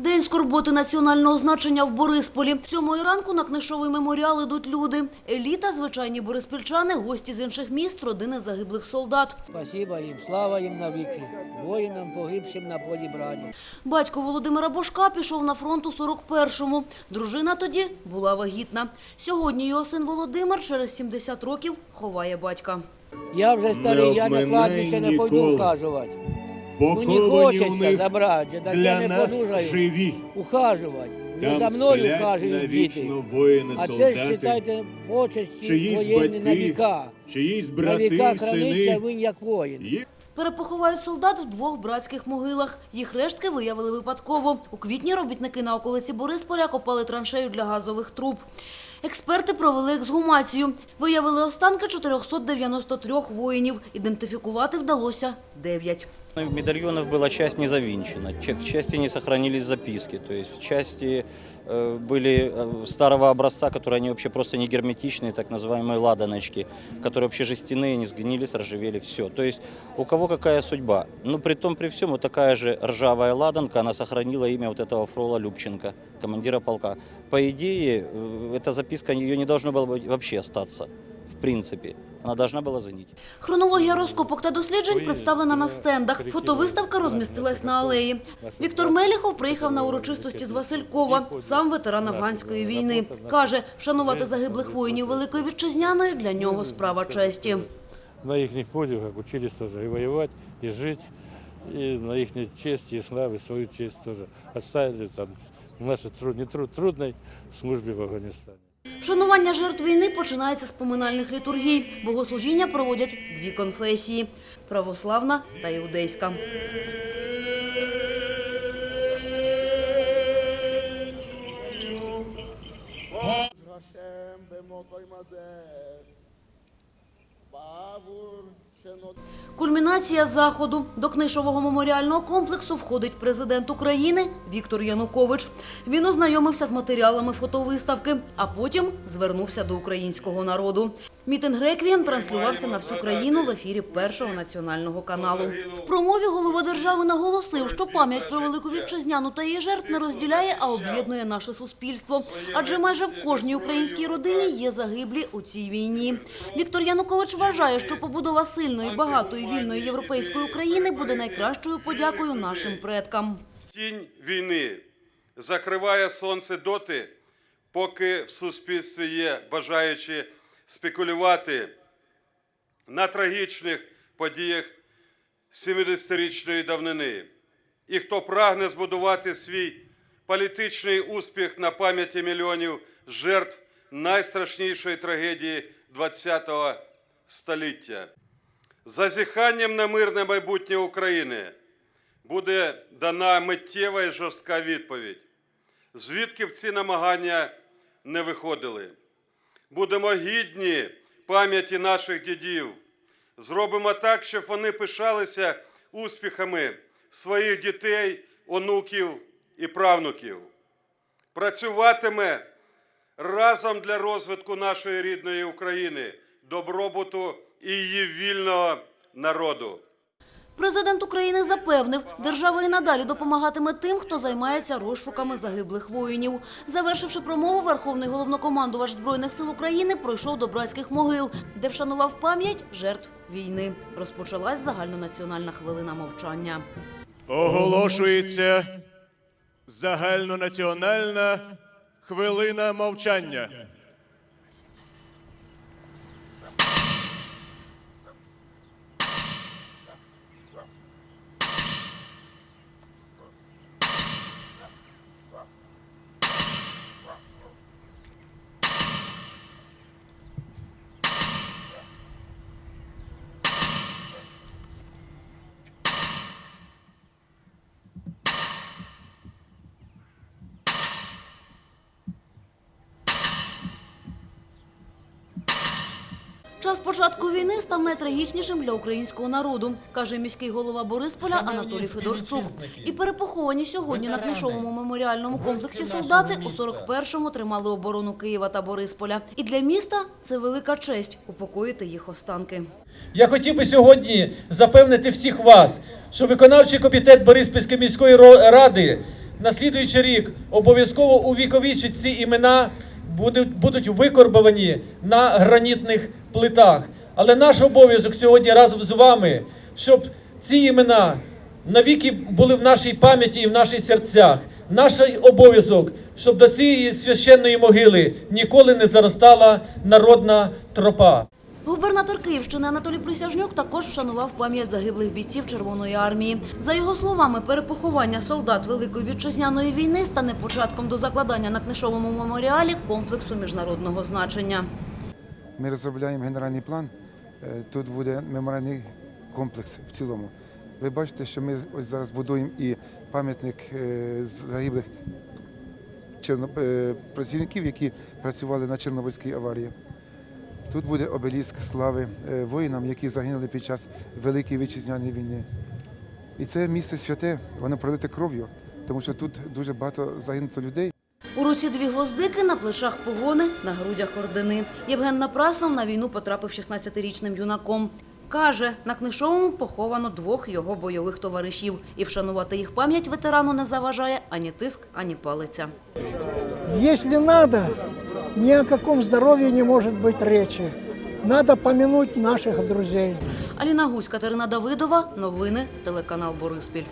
День скорботи національного значення в Борисполі. Сьомої ранку на книжовий меморіал ідуть люди. Еліта, звичайні бориспільчани, гості з інших міст, родини загиблих солдат. Спасибо їм, слава їм навіки, воїнам погибшим на полі брані. Батько Володимира Бошка пішов на фронт у 41-му. Дружина тоді була вагітна. Сьогодні його син Володимир через 70 років ховає батька. Я вже старий, я на кладбище не пойду ніколи. Ну не хочеться них забрати, так для я не понужаю живі. ухажувати. Не Там за мною ухажують діти. воїни, А це ж, вважайте, почесті чиїсь воєнні батьки, на віка. чиїсь На брати, віка храниться він як воїн. Є Перепоховають солдат в двох братських могилах. Їх рештки виявили випадково. У квітні робітники на околиці Борисполя копали траншею для газових труб. Експерти провели ексгумацію. Виявили останки 493 воїнів. Ідентифікувати вдалося 9. Медальонов была часть не завинчена, в части не сохранились записки, то есть в части э, были э, старого образца, которые они вообще просто не герметичные, так называемые ладаночки, которые вообще жестяные, не сгнились, ржавели, все. То есть у кого какая судьба. Но при том, при всем, вот такая же ржавая ладанка, она сохранила имя вот этого Фрола Любченко, командира полка. По идее, э, эта записка, ее не должно было вообще остаться, в принципе. Она должна была занить. Хронологія розкопок та досліджень представлена на стендах. Фотовиставка розмістилась на алеї. Віктор Меліхов приїхав на урочистості з Василькова, сам ветеран афганської війни. Каже, вшанувати загиблих воїнів Великої Вітчизняної для нього справа честі. на их подвигах учились тоже и воевать, и жить, и на их честь и славу, свою честь тоже отставили там в нашей труд, труд, трудной службе в Афганистане. Вшанування жертв війни починається з поминальних літургій. Богослужіння проводять дві конфесії – православна та іудейська. Hashem Кульмінація заходу. До книжового меморіального комплексу входить президент України Віктор Янукович. Він ознайомився з матеріалами фотовиставки, а потім звернувся до українського народу. Мітинг «Реквієм» транслювався на всю країну в ефірі Першого національного каналу. В промові голова держави наголосив, що пам'ять про Велику Вітчизняну та її жертв не розділяє, а об'єднує наше суспільство. Адже майже в кожній українській родині є загиблі у цій війні. Віктор Янукович вважає, що побудова сильної, багатої, вільної європейської України буде найкращою подякою нашим предкам. Тінь війни закриває сонце доти, поки в суспільстві є бажаючі спекулювати на трагічних подіях 70-річної давнини. І хто прагне збудувати свій політичний успіх на пам'яті мільйонів жертв найстрашнішої трагедії ХХ століття. Зазіханням на мирне майбутнє України буде дана миттєва і жорстка відповідь. Звідки б ці намагання не виходили. Будемо гідні пам'яті наших дідів. Зробимо так, щоб вони пишалися успіхами своїх дітей, онуків і правнуків. Працюватиме разом для розвитку нашої рідної України, добробуту і її вільного народу. Президент України запевнив, держава і надалі допомагатиме тим, хто займається розшуками загиблих воїнів. Завершивши промову, Верховний головнокомандувач Збройних сил України пройшов до братських могил, де вшанував пам'ять жертв війни. Розпочалась загальнонаціональна хвилина мовчання. Оголошується загальнонаціональна хвилина мовчання. Час початку війни став найтрагічнішим для українського народу, каже міський голова Борисполя Анатолій Федорчук. І перепоховані сьогодні на книжовому меморіальному комплексі солдати у 41-му тримали оборону Києва та Борисполя. І для міста це велика честь упокоїти їх останки. Я хотів би сьогодні запевнити всіх вас, що виконавчий комітет Бориспільської міської ради на слідуючий рік обов'язково увіковічить ці імена, будуть, будуть викорбовані на гранітних плитах. Але наш обов'язок сьогодні разом з вами, щоб ці імена навіки були в нашій пам'яті і в наших серцях. Наш обов'язок, щоб до цієї священної могили ніколи не заростала народна тропа. Губернатор Київщини Анатолій Присяжнюк також вшанував пам'ять загиблих бійців Червоної армії. За його словами, перепоховання солдат Великої вітчизняної війни стане початком до закладання на книжовому меморіалі комплексу міжнародного значення. Ми розробляємо генеральний план. Е, Тут буде меморіальний комплекс в цілому. Ви бачите, що ми ось зараз будуємо і пам'ятник е, загиблих е, працівників, які працювали на Чорнобильській аварії. Тут буде обеліск слави е, воїнам, які загинули під час Великої вітчизняної війни. І це місце святе, воно пролите кров'ю, тому що тут дуже багато загинуло людей. У руці дві гвоздики, на плечах погони, на грудях ордени. Євген Напраснов на війну потрапив 16-річним юнаком. Каже, на Книшовому поховано двох його бойових товаришів. І вшанувати їх пам'ять ветерану не заважає ані тиск, ані палиця. Если надо, ни о каком здоровье не может быть речи. Надо помянуть наших друзей. Аліна Гусь, Катерина Давидова. Новини. Телеканал Бориспіль.